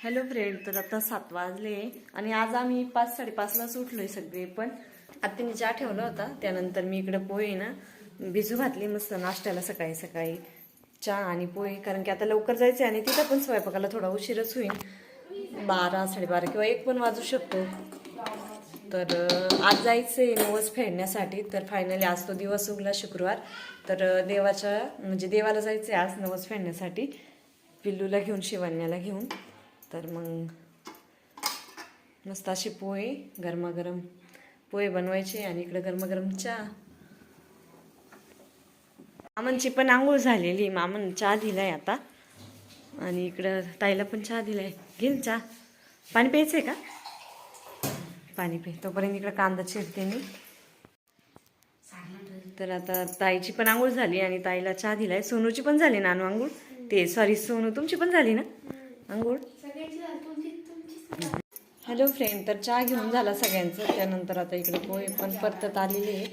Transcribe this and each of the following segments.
Hello friend तर आता सात वाजले आणि आज आम्ही पाच साडेपाचलाच उठलोय सगळे पण आत्याने चहा ठेवला होता त्यानंतर मी इकडं पोहे ना भिजू घातली मस्त नाश्त्याला सकाळी सकाळी चहा आणि पोहे कारण की आता लवकर जायचं आणि तिथं पण स्वयंपाकाला थोडा उशीरच होईल. बारा साडेबारा किंवा एक पण वाजू शकतो. तर आज जायचं आहे नवस फेडण्यासाठी तर फायनली आज तो दिवस उगला शुक्रवार. तर देवाच्या म्हणजे देवाला जायचं आहे आज नवस फेडण्यासाठी. पिल्लूला घेऊन शिवण्याला घेऊन. तर मग मस्त असे पोहे गरमागरम पोहे बनवायचे आणि इकडं गरमागरम चहा. मामांची पण आंघोळ झालेली मामन चहा दिलाय आता. आणि इकडं ताईला पण चहा दिलाय. घेईल चहा पाणी प्यायचं आहे का? पाणी पे. तोपर्यंत इकडं कांदा चिरते मी. तर आता ताईची पण आंघोळ झाली आणि ताईला चहा दिलाय. सोनूची पण झाली ना आंघोळ? ते सॉरी सोनू तुमची पण झाली ना? आंघोळ? हॅलो फ्रेंड तर चहा घेऊन झाला सगळ्यांचं. त्यानंतर आता इकडे पोहे पण परतत आलेले आहे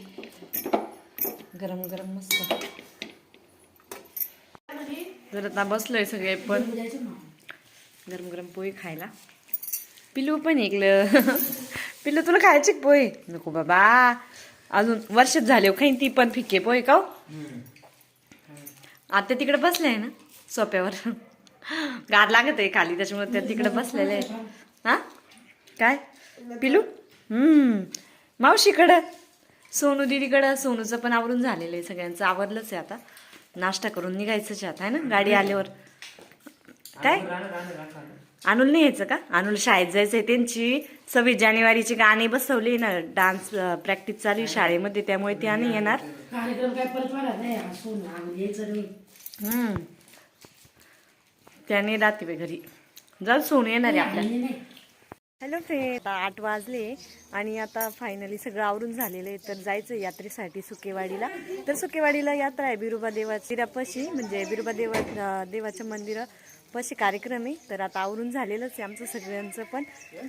गरम गरम मस्त. तर आता बसलोय सगळे पण. गरम गरम पोहे खायला. पिल्लू पण ऐकलं पिल्लू तुला खायचे पोहे? नको बाबा. अजून वर्षच झाले हो, खाईन ती पण फिके पोहे का हो? आता तिकडे बसले आहे ना सोप्यावर. गार लागत आहे खाली त्याच्यामुळे त्या तिकडे बसलेले आहे हा? काय? पिलू? हम्म. मावशीकडं? सोनू दिदीकडं? सोनूचं पण आवरून झालेलं आहे सगळ्यांचं. आवरलंच आहे आता. नाश्ता करून निघायचंच आहे आता आहे ना? गाडी आल्यावर. काय? अनुल नाही यायचं का? अनुल शाळेत जायचंय त्यांची. सव्वीस जानेवारीची गाणी बसवली ना. डान्स प्रॅक्टिस चालू आहे शाळेमध्ये त्यामुळे त्या नाही येणार त्याने राहते घरी. जाऊ सोनू येणार आहे आपल्या नाही, नाही. हॅलो फ्रेंड आता आठ वाजले आणि आता फायनली सगळं आवरून झालेलं आहे. तर जायचं आहे यात्रेसाठी सुकेवाडीला. तर सुकेवाडीला यात्रा आहे बिरुबा देवाची. पशी म्हणजे बिरुबा देवा अं, देवाच्या मंदिरापाशी कार्यक्रम आहे. तर आता आवरून झालेलंच आहे आमचं सगळ्यांचं पण.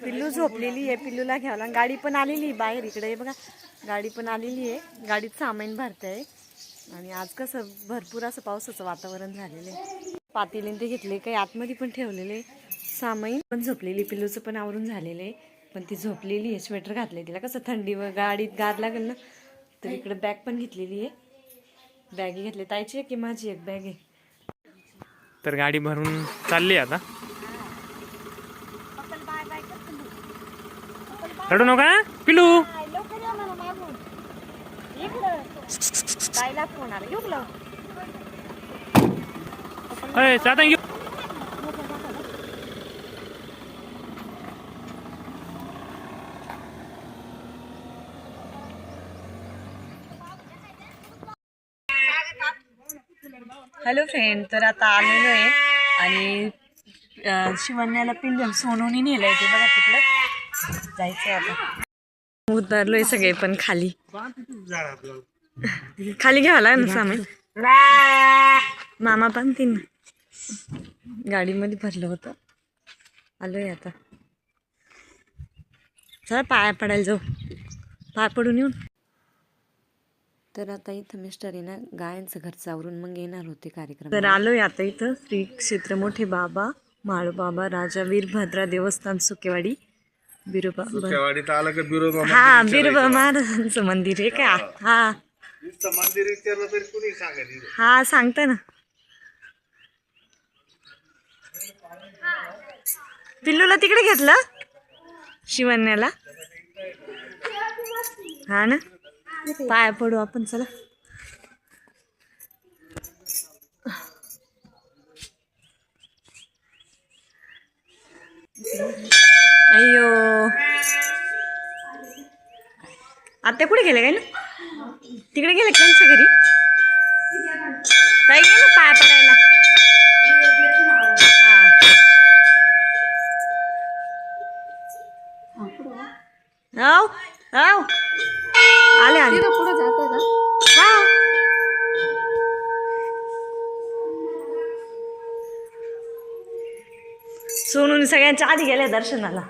पिल्लू झोपलेली आहे पिल्लूला घ्यावला गाडी पण आलेली आहे बाहेर. इकडे आहे बघा गाडी पण आलेली आहे. गाडीत सामान भरत आहे आणि आज कसं भरपूर असं पावसाचं वातावरण झालेलं आहे. पातेलीन ते घेतले काही आतमध्ये पण ठेवलेले. सामाईन. पण झोपलेली पिल्लूचं पण आवरून झालेलं आहे. पण ती झोपलेली आहे. स्वेटर घातले तिला. कसं थंडी व गाडीत गार लागेल ना? तर इकडे बॅग पण घेतलेली आहे. बॅगी घेतली. ताईची आहे की माझी एक बॅग आहे? तर गाडी भरून चालली आता. रडू नका पिलू फोन आला येऊ का अय साधा घेऊ हॅलो फ्रेंड तर आता आलेलो आहे आणि शिवण्याला पिंजम सोनूनी नेलं आहे ते बघा तिकडं. जायचंय आता. उतरलोय सगळे पण खाली. खाली घ्यावं ना सामान? मामा पण तीन. गाडीमध्ये भरलं होतं. आलोय आता. चला पाया पडायला जाऊ. पाय पडून येऊन तर आता इथं मिस्टर आहे ना गायांचं घर चावरून मग येणार होते कार्यक्रम तर आलोय आता इथं श्री क्षेत्र मोठे बाबा माळू बाबा राजा वीरभद्रा देवस्थान सुकेवाडी बिरोबा हा बिरोबा महाराजांचं मंदिर आहे का? हा. मंदिर विचारलं तरी कुणी सांगायचं हा सांगता ना. पिल्लूला तिकडे घेतलं? शिवण्याला. हा ना? पाया पडू आपण चला. अय्यो. आता कुठे गेले काय ना? तिकडे गेले त्यांच्या घरी? ताई गेले पाया पडायला. हा. आले आले हा. सोनून सगळ्यांच्या आधी गेल्या दर्शनाला.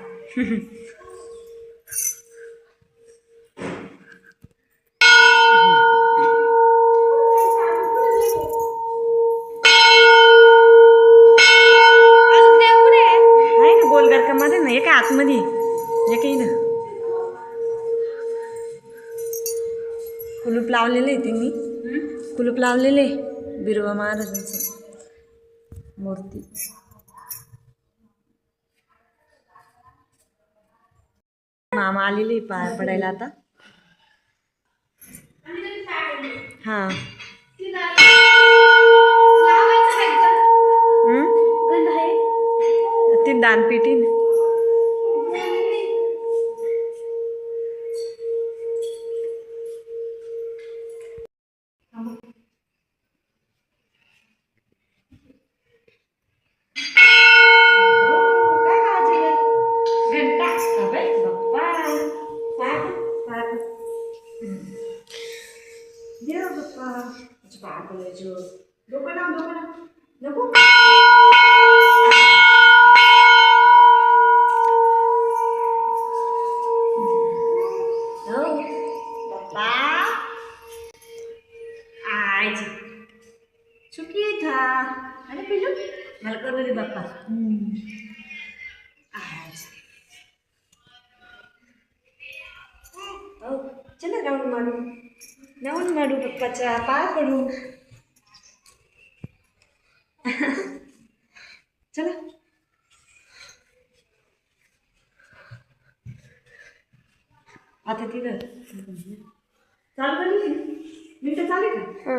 मध्ये ना एका आतमध्ये. एक ना कुलूप लावलेलं आहे त्यांनी कुलूप लावलेले बिरोबा महाराजांचं. मूर्ती. मामा आलेले पाय पडायला आता. हा? ती दानपेटी బాగోలేదు దొక్కడం దొక్కడం నువ్వు ચૂકી થા અને પેલું મલકરવી બાપા ચલો રાઉન્ડ મારું राऊंड मारू पप्पाच्या पाय पडू चला. आता तिथं. चालू झाली मिनटं चालू का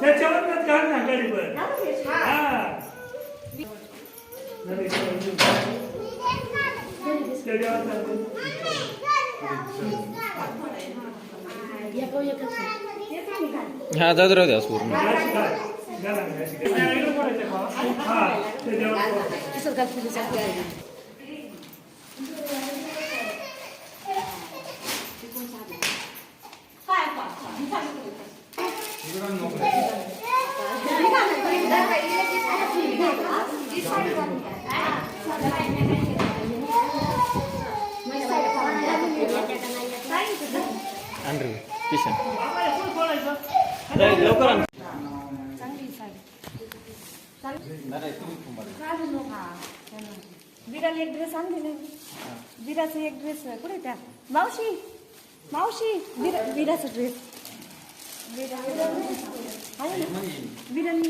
त्याच्यावर घाल ना गाडीवर. हा. हा. दे राहू द्या पूर्ण? हा, त्याच्यावर पड. आण रे किशन लवकर आण एक ड्रेस आणले नाही विराचा एक ड्रेस कुठे त्या? मावशी मावशी बिरा विराचा ड्रेस विरा विरानी